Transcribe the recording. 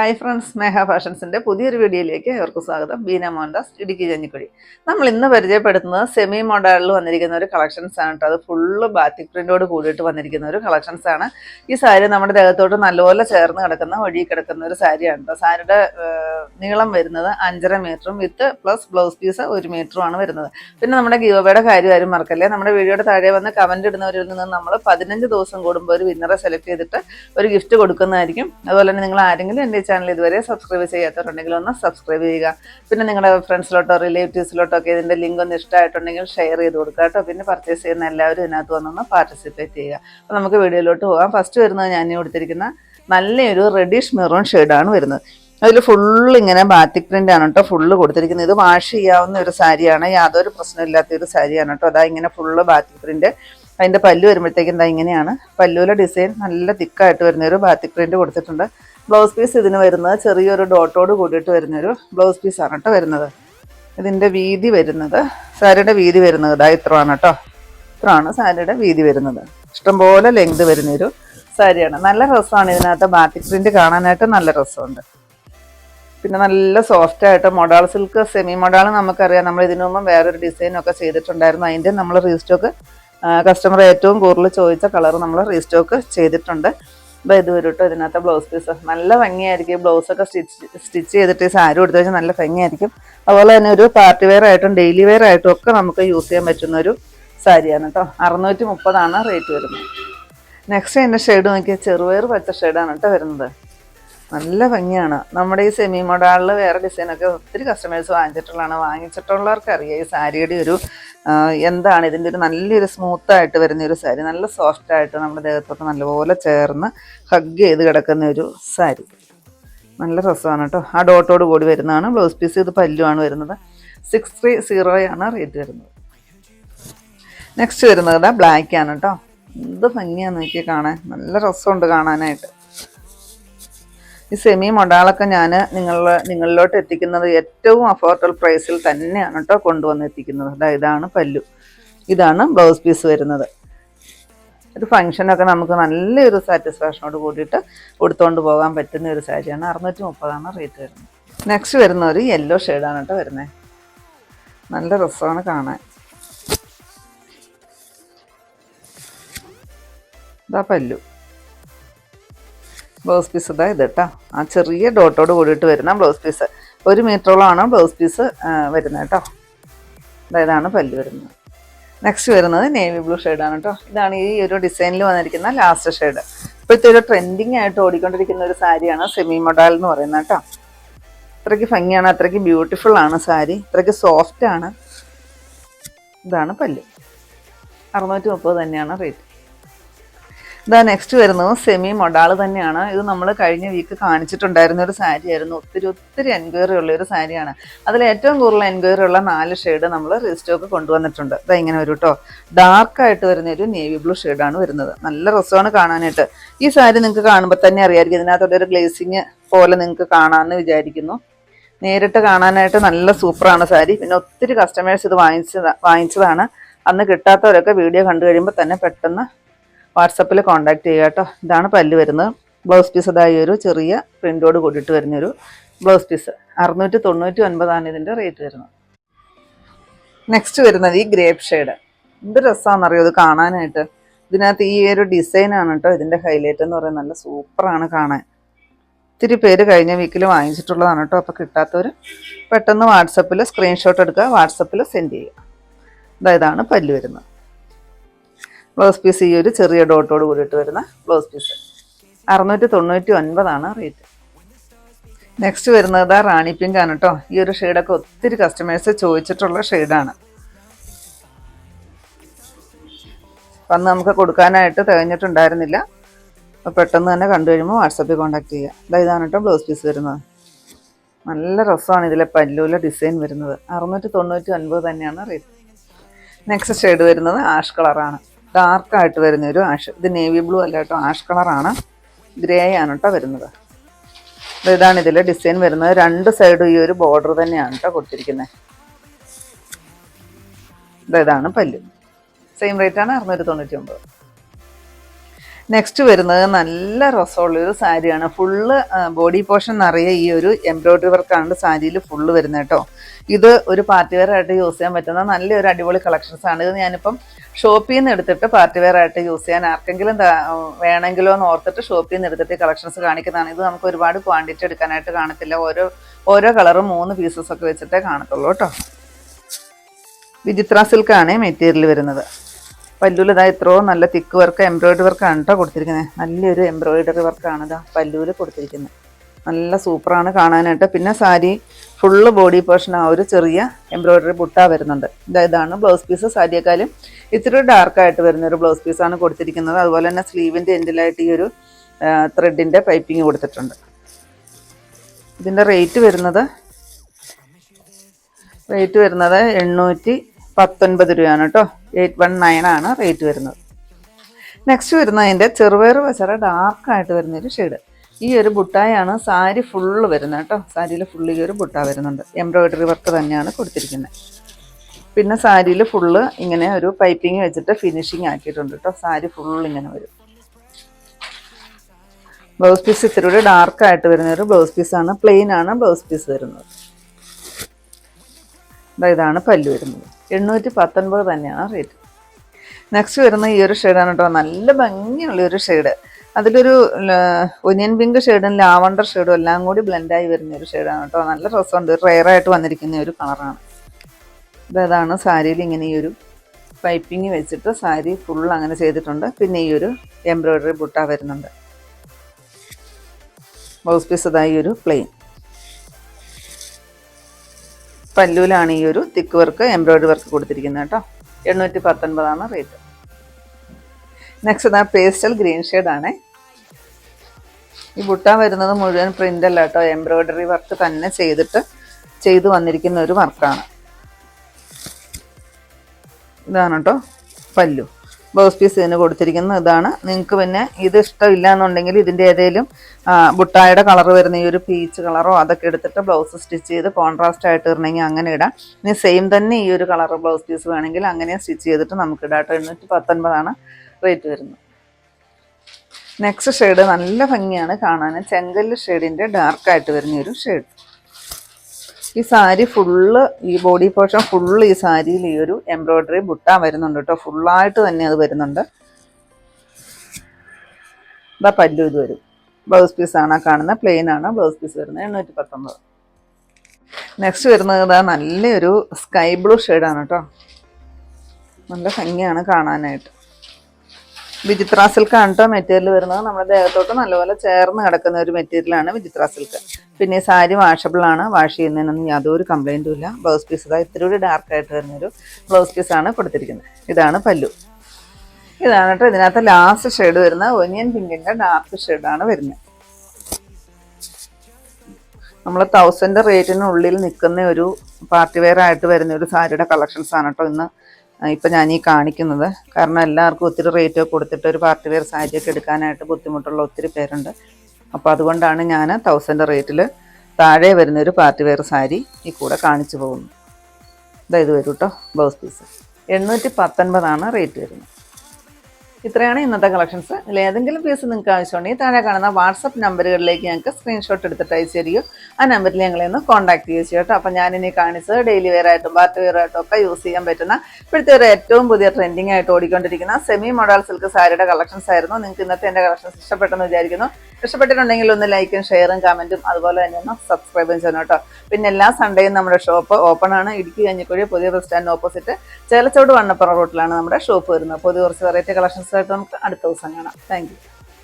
Hi friends സ്നേഹ ഫാഷൻസിന്റെ പുതിയൊരു വീഡിയോയിലേക്ക് അവർക്ക് സ്വാഗതം. ബീന മോഹൻദാസ് ഇടുക്കി ജഞ്ഞിക്കുഴി നമ്മൾ ഇന്ന് പരിചയപ്പെടുത്തുന്നത് സെമി മോഡലിൽ വന്നിരിക്കുന്ന ഒരു കളക്ഷൻസ് ആണ് കേട്ടോ അത് ഫുള്ള് ബാറ്റിക് പ്രിന്റോട് കൂടിയിട്ട് വന്നിരിക്കുന്ന ഒരു കളക്ഷൻസ് ആണ്. ഈ സാരി നമ്മുടെ ദേഹത്തോട് നല്ലപോലെ ചേർന്ന് കിടക്കുന്ന ഒഴുകി കിടക്കുന്ന ഒരു സാരിയാണ് കേട്ടോ സാരിയുടെ നീളം വരുന്നത് അഞ്ചര മീറ്ററും വിത്ത് പ്ലസ് ബ്ലൗസ് പീസ് ഒരു മീറ്ററും ആണ് വരുന്നത്. പിന്നെ നമ്മുടെ ഗീവബയുടെ കാര്യം ആരും മറക്കല്ലേ? നമ്മുടെ വീഡിയോയുടെ താഴെ വന്ന് കമന്റ് ഇടുന്നവരിൽ നിന്ന് നമ്മൾ പതിനഞ്ച് ദിവസം കൂടുമ്പോൾ ഒരു വിന്നറെ സെലക്ട് ചെയ്തിട്ട് ഒരു ഗിഫ്റ്റ് കൊടുക്കുന്നതായിരിക്കും. അതുപോലെ തന്നെ നിങ്ങൾ ആരെങ്കിലും എന്റെ ചാനൽ ഇതുവരെ സബ്സ്ക്രൈബ് ചെയ്യാത്തവരുണ്ടെങ്കിൽ ഒന്ന് സബ്സ്ക്രൈബ് ചെയ്യുക. പിന്നെ നിങ്ങളുടെ ഫ്രണ്ട്സിലോട്ടോ റിലേറ്റീവ്സിലോട്ടോ ഒക്കെ ഇതിന്റെ ലിങ്ക് ഒന്ന് ഇഷ്ടമായിട്ടുണ്ടെങ്കിൽ ഷെയർ ചെയ്ത് കൊടുക്കുക കേട്ടോ. പിന്നെ പർച്ചേസ് ചെയ്യുന്ന എല്ലാവരും ഇതിനകത്ത് വന്നൊന്ന് പാർട്ടിസിപ്പേറ്റ് ചെയ്യുക. അപ്പോൾ നമുക്ക് വീഡിയോയിലോട്ട് പോകാം. ഫസ്റ്റ് വരുന്നത് ഞാൻ കൊടുത്തിരിക്കുന്ന നല്ലൊരു റെഡിഷ് മെറൂൺ ഷെയ്ഡാണ് വരുന്നത്. അതിൽ ഫുള്ള് ഇങ്ങനെ ബാറ്റിക് പ്രിന്റ് ആണ് കേട്ടോ. ഫുള്ള് കൊടുത്തിരിക്കുന്നത്. ഇത് വാഷ് ചെയ്യാവുന്ന ഒരു സാരിയാണ് യാതൊരു പ്രശ്നമില്ലാത്ത ഒരു സാരിയാണ് കേട്ടോ. അതാ ഇങ്ങനെ ഫുള്ള് ബാറ്റിക് പ്രിന്റ് അതിന്റെ പല്ലു വരുമ്പോഴത്തേക്കും എന്താ ഇങ്ങനെയാണ്. പല്ലുവിലെ ഡിസൈൻ നല്ല തിക്കായിട്ട് വരുന്ന ഒരു ബാറ്റിക് പ്രിന്റ് കൊടുത്തിട്ടുണ്ട്. ബ്ലൗസ് പീസ് ഇതിന് വരുന്നത് ചെറിയൊരു ഡോട്ടോട് കൂടിയിട്ട് വരുന്നൊരു ബ്ലൗസ് പീസാണ് കേട്ടോ വരുന്നത്. ഇതിന്റെ വീതി വരുന്നത് സാരിയുടെ വീതി വരുന്നത് ഇതാ ഇത്രയാണ് കേട്ടോ. ഇത്രയാണ് സാരിയുടെ വീതി വരുന്നത്. ഇഷ്ടംപോലെ ലെങ്ത് വരുന്നൊരു സാരിയാണ്. നല്ല രസമാണ് ഇതിനകത്ത് ബാറ്റിക് പ്രിന്റ് കാണാനായിട്ട് നല്ല രസമുണ്ട്. പിന്നെ നല്ല സോഫ്റ്റ് ആയിട്ട് മൊഡാൾ സിൽക്ക് സെമി മൊഡാൾ നമുക്കറിയാം. നമ്മൾ ഇതിനു മുമ്പ് വേറൊരു ഡിസൈനൊക്കെ ചെയ്തിട്ടുണ്ടായിരുന്നു. അതിന്റെ നമ്മൾ റീസ്റ്റോക്ക് കസ്റ്റമർ ഏറ്റവും കൂടുതൽ ചോദിച്ച കളർ നമ്മൾ റീസ്റ്റോക്ക് ചെയ്തിട്ടുണ്ട്. അപ്പോൾ ഇത് വരും കേട്ടോ ഇതിനകത്ത് ബ്ലൗസ് പീസ് നല്ല ഭംഗിയായിരിക്കും. ഈ ബ്ലൗസ് ഒക്കെ സ്റ്റിച്ച് സ്റ്റിച്ച് ചെയ്തിട്ട് ഈ സാരി കൊടുത്തു വെച്ചാൽ നല്ല ഭംഗിയായിരിക്കും. അതുപോലെ തന്നെ ഒരു പാർട്ടി വെയർ ആയിട്ടും ഡെയിലി വെയർ ആയിട്ടും ഒക്കെ നമുക്ക് യൂസ് ചെയ്യാൻ പറ്റുന്ന ഒരു സാരിയാണ് കേട്ടോ അറുന്നൂറ്റി മുപ്പതാണ് റേറ്റ് വരുന്നത്. നെക്സ്റ്റ് എന്റെ ഷെയ്ഡ് നോക്കിയാൽ ചെറുപയർ പച്ച ഷെയ്ഡാണ് കേട്ടോ വരുന്നത്. നല്ല ഭംഗിയാണ്. നമ്മുടെ ഈ സെമി മോഡലിൽ വേറെ ഡിസൈനൊക്കെ ഒത്തിരി കസ്റ്റമേഴ്സ് വാങ്ങിച്ചിട്ടുള്ളതാണ്. വാങ്ങിച്ചിട്ടുള്ളവർക്ക് അറിയാം ഈ സാരിയുടെ ഒരു എന്താണ് ഇതിന്റെ ഒരു നല്ലൊരു സ്മൂത്ത് ആയിട്ട് വരുന്ന ഒരു സാരി നല്ല സോഫ്റ്റ് ആയിട്ട് നമ്മുടെ ദേഹത്തോട്ട് നല്ലപോലെ ചേർന്ന് ഹഗ് ചെയ്ത് കിടക്കുന്ന ഒരു സാരി. നല്ല രസമാണ് കേട്ടോ. ആ ഡോട്ടോട് കൂടി വരുന്നതാണ്. ബ്ലൗസ് പീസ് ഇത് പല്ലുമാണ് വരുന്നത്. സിക്സ് ത്രീ സീറോയാണ് റേറ്റ് വരുന്നത്. നെക്സ്റ്റ് വരുന്നത് ബ്ലാക്ക് ആണ് കേട്ടോ. എന്ത് ഭംഗിയാന്ന് നോക്കി കാണാൻ. നല്ല രസമുണ്ട് കാണാനായിട്ട്. ഈ സെമി മൊഡാളൊക്കെ ഞാൻ നിങ്ങൾ നിങ്ങളിലോട്ട് എത്തിക്കുന്നത് ഏറ്റവും അഫോർഡബിൾ പ്രൈസിൽ തന്നെയാണ് കേട്ടോ കൊണ്ടുവന്ന് എത്തിക്കുന്നത് അതായത് ഇതാണ് പല്ലു. ഇതാണ് ബ്ലൗസ് പീസ് വരുന്നത്. ഒരു ഫംഗ്ഷനൊക്കെ നമുക്ക് നല്ലൊരു സാറ്റിസ്ഫാക്ഷനോട് കൂടിയിട്ട് കൊടുത്തുകൊണ്ട് പോകാൻ പറ്റുന്ന ഒരു സാരിയാണ് അറുന്നൂറ്റി മുപ്പതാണ് റേറ്റ് വരുന്നത്. നെക്സ്റ്റ് വരുന്ന ഒരു യെല്ലോ ഷെയ്ഡാണ് കേട്ടോ വരുന്നത് നല്ല രസമാണ് കാണാൻ. ഇതാ പല്ലു. ബ്ലൗസ് പീസ് ഇതാ ഇത് കേട്ടോ. ആ ചെറിയ ഡോട്ടോട് കൂടിയിട്ട് വരുന്ന ബ്ലൗസ് പീസ് ഒരു മീറ്ററോളമാണ് ബ്ലൗസ് പീസ് വരുന്നത് കേട്ടോ. ഇതാ ഇതാണ് പല്ല് വരുന്നത്. നെക്സ്റ്റ് വരുന്നത് നേവി ബ്ലൂ ഷെയ്ഡാണ് കേട്ടോ. ഇതാണ് ഈ ഒരു ഡിസൈനിൽ വന്നിരിക്കുന്ന ലാസ്റ്റ് ഷെയ്ഡ് ഇപ്പോഴത്തെ ഒരു ട്രെൻഡിങ് ആയിട്ട് ഓടിക്കൊണ്ടിരിക്കുന്ന ഒരു സാരിയാണ് സെമി മൊഡാൽ എന്ന് പറയുന്നത് കേട്ടോ. അത്രയ്ക്ക് ഭംഗിയാണ് അത്രയ്ക്ക് ബ്യൂട്ടിഫുൾ ആണ് സാരി. അത്രയ്ക്ക് സോഫ്റ്റ് ആണ്. ഇതാണ് പല്ല്. അറുന്നൂറ്റി മുപ്പത് തന്നെയാണ് റേറ്റ് ഇതാ നെക്സ്റ്റ് വരുന്നത് സെമി മൊഡാൾ തന്നെയാണ്. ഇത് നമ്മൾ കഴിഞ്ഞ വീക്ക് കാണിച്ചിട്ടുണ്ടായിരുന്ന ഒരു സാരി ആയിരുന്നു. ഒത്തിരി ഒത്തിരി എൻക്വയറി ഉള്ള ഒരു സാരിയാണ് അതിൽ ഏറ്റവും കൂടുതൽ എൻക്വയറി ഉള്ള നാല് ഷെയ്ഡ് നമ്മൾ റീസ്റ്റോക്ക് കൊണ്ടുവന്നിട്ടുണ്ട്. ഇതാ ഇങ്ങനെ ഒരു കേട്ടോ ഡാർക്ക് ആയിട്ട് വരുന്ന ഒരു നേവി ബ്ലൂ ഷെയ്ഡാണ് വരുന്നത്. നല്ല രസമാണ് കാണാനായിട്ട്. ഈ സാരി നിങ്ങൾക്ക് കാണുമ്പോൾ തന്നെ അറിയായിരിക്കും. ഇതിനകത്തോടെ ഒരു ഗ്ലേസിങ് പോലെ നിങ്ങൾക്ക് കാണാമെന്ന് വിചാരിക്കുന്നു. നേരിട്ട് കാണാനായിട്ട് നല്ല സൂപ്പറാണ് സാരി പിന്നെ ഒത്തിരി കസ്റ്റമേഴ്സ് ഇത് വാങ്ങിച്ചതാ വാങ്ങിച്ചതാണ്. അന്ന് കിട്ടാത്തവരൊക്കെ വീഡിയോ കണ്ടു കഴിയുമ്പോൾ തന്നെ പെട്ടെന്ന് വാട്സപ്പിൽ കോൺടാക്ട് ചെയ്യുക കേട്ടോ. ഇതാണ് പല്ല് വരുന്നത്. ബ്ലൗസ് പീസ് ഇതായി ഒരു ചെറിയ പ്രിന്റോട് കൂടിയിട്ട് വരുന്നൊരു ബ്ലൗസ് പീസ് അറുന്നൂറ്റി തൊണ്ണൂറ്റി ഒൻപതാണ് ഇതിന്റെ റേറ്റ് വരുന്നത്. നെക്സ്റ്റ് വരുന്നത് ഈ ഗ്രേപ്പ് ഷെയ്ഡ് എന്ത് രസമാണെന്നറിയോ ഇത് കാണാനായിട്ട്. ഇതിനകത്ത് ഈ ഒരു ഡിസൈനാണ് കേട്ടോ ഇതിന്റെ ഹൈലൈറ്റ് എന്ന് പറയുന്നത്. നല്ല സൂപ്പറാണ് കാണാൻ. ഒത്തിരി പേര് കഴിഞ്ഞ വീക്കിൽ വാങ്ങിച്ചിട്ടുള്ളതാണ് കേട്ടോ. അപ്പോൾ കിട്ടാത്തവർ പെട്ടെന്ന് വാട്സപ്പിൽ സ്ക്രീൻഷോട്ട് എടുക്കുക വാട്സപ്പിൽ സെൻഡ് ചെയ്യുക. ഇതാ ഇതാണ് പല്ല് വരുന്നത്. ബ്ലൗസ് പീസ് ഈ ഒരു ചെറിയ ഡോട്ടോട് കൂടിയിട്ട് വരുന്ന ബ്ലൗസ് പീസ് അറുന്നൂറ്റി തൊണ്ണൂറ്റി ഒൻപതാണ് റേറ്റ് നെക്സ്റ്റ് വരുന്നത് റാണി പിങ്ക് ആണ് കേട്ടോ ഈ ഒരു ഷെയ്ഡൊക്കെ ഒത്തിരി കസ്റ്റമേഴ്സ് ചോദിച്ചിട്ടുള്ള ഷെയ്ഡാണ് അന്ന് നമുക്ക് കൊടുക്കാനായിട്ട് തികഞ്ഞിട്ടുണ്ടായിരുന്നില്ല. അപ്പോൾ പെട്ടെന്ന് തന്നെ കണ്ടു കഴിയുമ്പോൾ വാട്സപ്പിൽ കോൺടാക്ട് ചെയ്യുക അതായത് ഇതാണ് കേട്ടോ ബ്ലൗസ് പീസ് വരുന്നത്. നല്ല രസമാണ് ഇതിലെ പല്ലൂല ഡിസൈൻ വരുന്നത്. അറുന്നൂറ്റി തൊണ്ണൂറ്റി ഒൻപത് തന്നെയാണ് റേറ്റ് നെക്സ്റ്റ് ഷെയ്ഡ് വരുന്നത് ആഷ് കളറാണ് ഡാർക്കായിട്ട് വരുന്ന ഒരു ആഷ് ഇത് നേവി ബ്ലൂ അല്ല കേട്ടോ ആഷ് കളറാണ്. ഗ്രേ ആണ് കേട്ടോ വരുന്നത്. ഇതാണ് ഇതിൽ ഡിസൈൻ വരുന്നത്. രണ്ട് സൈഡും ഈ ഒരു ബോർഡർ തന്നെയാണ് കേട്ടോ കൊടുത്തിരിക്കുന്നത് ഇതാണ് പല്ല്. സെയിം റേറ്റ് ആണ് അറുന്നൂറ്റി തൊണ്ണൂറ്റി ഒമ്പത് നെക്സ്റ്റ് വരുന്നത് നല്ല രസമുള്ളൊരു സാരിയാണ്. ഫുള്ള് ബോഡി പോർഷൻ നിറയെ ഈ ഒരു എംബ്രോയിഡറി വർക്കാണ് സാരിയിൽ ഫുള്ള് വരുന്നത് കേട്ടോ. ഇത് ഒരു പാർട്ടി വെയർ ആയിട്ട് യൂസ് ചെയ്യാൻ പറ്റുന്ന നല്ലൊരു അടിപൊളി കളക്ഷൻസ് ആണ് ഇത് ഞാനിപ്പം ഷോപ്പിൽ നിന്ന് എടുത്തിട്ട് പാർട്ടി വെയർ ആയിട്ട് യൂസ് ചെയ്യാൻ ആർക്കെങ്കിലും വേണമെങ്കിലോ എന്ന് ഓർത്തിട്ട് ഷോപ്പിൽ നിന്ന് എടുത്തിട്ട് കളക്ഷൻസ് കാണിക്കുന്നതാണ്. ഇത് നമുക്ക് ഒരുപാട് ക്വാണ്ടിറ്റി എടുക്കാനായിട്ട് കാണത്തില്ല. ഓരോ ഓരോ കളറും മൂന്ന് പീസസ് ഒക്കെ വെച്ചിട്ടേ കാണത്തുള്ളൂ കേട്ടോ. വിചിത്ര സിൽക്കാണ് മെറ്റീരിയൽ വരുന്നത്. പല്ലൂൽ ഇതാ ഇത്രയും നല്ല തിക്ക് വർക്ക് എംബ്രോയിഡറി വർക്കാണ് കേട്ടോ കൊടുത്തിരിക്കുന്നത് നല്ലൊരു എംബ്രോയിഡറി വർക്കാണ് ഇതാ പല്ലൂൽ കൊടുത്തിരിക്കുന്നത് നല്ല സൂപ്പറാണ് കാണാനായിട്ട്. പിന്നെ സാരി ഫുള്ള് ബോഡി പോർഷൻ ആ ഒരു ചെറിയ എംബ്രോയ്ഡറി ബുട്ട വരുന്നുണ്ട്. ഇതാ ഇതാണ് ബ്ലൗസ് പീസ് സാരിയേക്കാളും ഇത്തിരി ഡാർക്കായിട്ട് വരുന്ന ഒരു ബ്ലൗസ് പീസാണ് കൊടുത്തിരിക്കുന്നത്. അതുപോലെ തന്നെ സ്ലീവിന്റെ എൻഡിലായിട്ട് ഈ ഒരു ത്രെഡിന്റെ പൈപ്പിംഗ് കൊടുത്തിട്ടുണ്ട്. ഇതിന്റെ റേറ്റ് വരുന്നത് റേറ്റ് വരുന്നത് എണ്ണൂറ്റി പത്തൊൻപത് രൂപയാണ് കേട്ടോ. എയ്റ്റ് വൺ നയൻ ആണ് റേറ്റ് വരുന്നത്. നെക്സ്റ്റ് വരുന്നതിന്റെ ചെറുപയർ പച്ചറ ഡാർക്കായിട്ട് വരുന്നൊരു ഷെയ്ഡ് ഈ ഒരു ബുട്ടായാണ് സാരി ഫുള്ള് വരുന്നത് കേട്ടോ. സാരിയിൽ ഫുള്ള് ഈ ഒരു ബുട്ട വരുന്നുണ്ട്. എംബ്രോയിഡറി വർക്ക് തന്നെയാണ് കൊടുത്തിരിക്കുന്നത്. പിന്നെ സാരിയിൽ ഫുള്ള് ഇങ്ങനെ ഒരു പൈപ്പിംഗ് വെച്ചിട്ട് ഫിനിഷിങ് ആക്കിയിട്ടുണ്ട് കേട്ടോ. സാരി ഫുള്ള് ഇങ്ങനെ വരും. ബ്ലൗസ് പീസ് ഇത്തിരി ഡാർക്കായിട്ട് വരുന്ന ഒരു ബ്ലൗസ് പീസാണ് പ്ലെയിൻ ആണ് ബ്ലൗസ് പീസ് വരുന്നത്. ഇതാണ് പല്ല് വരുന്നത്. എണ്ണൂറ്റി പത്തൊൻപത് തന്നെയാണ് റേറ്റ് നെക്സ്റ്റ് വരുന്ന ഈ ഒരു ഷെയ്ഡാണ് കേട്ടോ. നല്ല ഭംഗിയുള്ള ഒരു ഷെയ്ഡ് അതിലൊരു ഒനിയൻ പിങ്ക് ഷെയ്ഡും ലാവണ്ടർ ഷെയ്ഡും എല്ലാം കൂടി ബ്ലെൻഡായി വരുന്ന ഒരു ഷെയ്ഡാണ് കേട്ടോ. നല്ല രസമുണ്ട് റെയറായിട്ട് വന്നിരിക്കുന്ന ഒരു കളറാണ് ഇതാണ് സാരിയിൽ ഇങ്ങനെ ഈ ഒരു പൈപ്പിംഗ് വെച്ചിട്ട് സാരി ഫുൾ അങ്ങനെ ചെയ്തിട്ടുണ്ട്. പിന്നെ ഈ ഒരു എംബ്രോയ്ഡറി ബുട്ട വരുന്നുണ്ട്. ബ്ലൗസ് പീസ് ഇതായി ഒരു പ്ലെയിൻ പല്ലൂലാണ് ഈ ഒരു തിക്ക് വർക്ക് എംബ്രോയ്ഡറി വർക്ക് കൊടുത്തിരിക്കുന്നത് കേട്ടോ. എണ്ണൂറ്റി പത്തൊൻപതാണ് റേറ്റ് നെക്സ്റ്റ് ഇതാ പേസ്റ്റൽ ഗ്രീൻ ആണ്. ഈ ബുട്ട വരുന്നത് മുഴുവൻ പ്രിന്റ് അല്ല കേട്ടോ. എംബ്രോയിഡറി വർക്ക് തന്നെ ചെയ്തിട്ട് ചെയ്തു വന്നിരിക്കുന്ന ഒരു വർക്കാണ് ഇതാണ് കേട്ടോ പല്ലു. ബ്ലൗസ് പീസ് ഇതിന് കൊടുത്തിരിക്കുന്നത്. ഇതാണ്. നിങ്ങൾക്ക് പിന്നെ ഇത് ഇഷ്ടമില്ല എന്നുണ്ടെങ്കിൽ ഇതിന്റെ ഏതെങ്കിലും ബുട്ടായുടെ കളർ വരുന്ന ഈ ഒരു പീച്ച് കളറോ അതൊക്കെ എടുത്തിട്ട് ബ്ലൗസ് സ്റ്റിച്ച് ചെയ്ത് കോൺട്രാസ്റ്റ് ആയിട്ട് ഇടണമെങ്കിൽ അങ്ങനെ ഇടാം. ഇനി സെയിം തന്നെ ഈ ഒരു കളർ ബ്ലൗസ് പീസ് വേണമെങ്കിൽ അങ്ങനെ സ്റ്റിച്ച് ചെയ്തിട്ട് നമുക്ക് ഇടാം കേട്ടോ. എണ്ണൂറ്റി പത്തൊൻപതാണ് റേറ്റ് വരുന്നത് നെക്സ്റ്റ് ഷെയ്ഡ് നല്ല ഭംഗിയാണ് കാണാൻ. ചെങ്കല്ല് ഷെയ്ഡിന്റെ ഡാർക്കായിട്ട് വരുന്ന ഒരു ഷെയ്ഡ് ഈ സാരി ഫുള്ള് ഈ ബോഡി പോർഷൻ ഫുള്ള് ഈ സാരിയിൽ ഈ ഒരു എംബ്രോയ്ഡറി ബുട്ടാൻ വരുന്നുണ്ട് കേട്ടോ. ഫുള്ളായിട്ട് തന്നെ അത് വരുന്നുണ്ട്. ഇതാ പല്ലു ഇത് വരും. ബ്ലൗസ് പീസ് ആണ് കാണുന്നത് പ്ലെയിൻ ആണ്. ബ്ലൗസ് പീസ് വരുന്നത് എണ്ണൂറ്റി പത്തൊമ്പത് നെക്സ്റ്റ് വരുന്നത് ഇതാ നല്ലൊരു സ്കൈ ബ്ലൂ ഷെയ്ഡാണ് കേട്ടോ. നല്ല ഭംഗിയാണ് കാണാനായിട്ട്. വിചിത്ര സിൽക്കാണ് കേട്ടോ മെറ്റീരിയൽ വരുന്നത്? നമ്മുടെ ദേഹത്തോട്ട് നല്ലപോലെ ചേർന്ന് കിടക്കുന്ന ഒരു മെറ്റീരിയലാണ് വിചിത്ര സിൽക്ക് പിന്നെ ഈ സാരി ആണ്. വാഷ് ചെയ്യുന്നതിനൊന്നും യാതൊരു കംപ്ലൈന്റും ഇല്ല. ബ്ലൗസ് പീസ് ഇതാ ഇത്തിരി കൂടി ഡാർക്കായിട്ട് വരുന്നൊരു ബ്ലൗസ് പീസാണ് കൊടുത്തിരിക്കുന്നത്. ഇതാണ് പല്ലു. ഇതാണ് കേട്ടോ ഇതിനകത്ത് ലാസ്റ്റ് ഷെയ്ഡ് വരുന്ന ഒനിയൻ പിങ്കിന്റെ ഡാർക്ക് ഷെയ്ഡാണ് വരുന്നത്. നമ്മൾ തൗസൻഡ് റേറ്റിനുള്ളിൽ നിൽക്കുന്ന ഒരു പാർട്ടി വെയർ ആയിട്ട് വരുന്ന ഒരു സാരിയുടെ കളക്ഷൻസ് ആണ് കേട്ടോ ഇന്ന് ഇപ്പം ഞാൻ ഈ കാണിക്കുന്നത്. കാരണം എല്ലാവർക്കും ഒത്തിരി റേറ്റ് കൊടുത്തിട്ട് ഒരു പാർട്ടി വെയർ സാരിയൊക്കെ എടുക്കാനായിട്ട് ബുദ്ധിമുട്ടുള്ള ഒത്തിരി പേരുണ്ട്. അപ്പോൾ അതുകൊണ്ടാണ് ഞാൻ തൗസൻഡ് റേറ്റിൽ താഴെ വരുന്നൊരു പാർട്ടി വെയർ സാരി ഈ കൂടെ കാണിച്ചു പോകുന്നു ഇതായത് വരും കേട്ടോ ബ്ലൗസ് പീസ് എണ്ണൂറ്റി പത്തൊൻപതാണ് റേറ്റ് വരുന്നത്. ഇത്രയാണ് ഇന്നത്തെ കളക്ഷൻസ്. ഇതിൽ ഏതെങ്കിലും പീസ് നിങ്ങൾക്ക് ആവശ്യമുണ്ടെങ്കിൽ താഴെ കാണുന്ന വാട്സപ്പ് നമ്പറുകളിലേക്ക് ഞങ്ങൾക്ക് സ്ക്രീൻഷോട്ട് എടുത്തിട്ട് അയച്ചു തരികയോ ആ നമ്പറിൽ ഞങ്ങളെ ഒന്ന് കോൺടാക്ട് ചെയ്യും കേട്ടോ. അപ്പോൾ ഞാനിനി കാണിച്ചത് ഡെയിലി വെയർ ആയിട്ടും പാർട്ടി വെയർ ആയിട്ടും ഒക്കെ യൂസ് ചെയ്യാൻ പറ്റുന്ന ഇപ്പോഴത്തെ ഒരു ഏറ്റവും പുതിയ ട്രെൻഡിങ് ആയിട്ട് ഓടിക്കൊണ്ടിരിക്കുന്ന സെമി മോഡൽ സിൽക്ക് സാരിയുടെ കളക്ഷൻസ് ആയിരുന്നു. നിങ്ങൾക്ക് ഇന്നത്തെ എന്റെ കളക്ഷൻസ് ഇഷ്ടപ്പെട്ടെന്ന് വിചാരിക്കുന്നു. ഇഷ്ടപ്പെട്ടിട്ടുണ്ടെങ്കിൽ ഒന്ന് ലൈക്കും ഷെയറും കമന്റും അതുപോലെ തന്നെ ഒന്ന് സബ്സ്ക്രൈബും ചെയ്യണം കേട്ടോ. പിന്നെ എല്ലാ സൺഡേയും നമ്മുടെ ഷോപ്പ് ഓപ്പൺ ആണ്. ഇടുക്കി കഞ്ഞിക്കുഴി പുതിയ bus stand opposite Chelachuvadu Vannappuram റൂട്ടിലാണ് നമ്മുടെ ഷോപ്പ് വരുന്നത്. പുതിയ കുറച്ച് വെറൈറ്റി കളക്ഷൻസ് ആയിട്ട് നമുക്ക് അടുത്ത ദിവസം കാണാം. താങ്ക്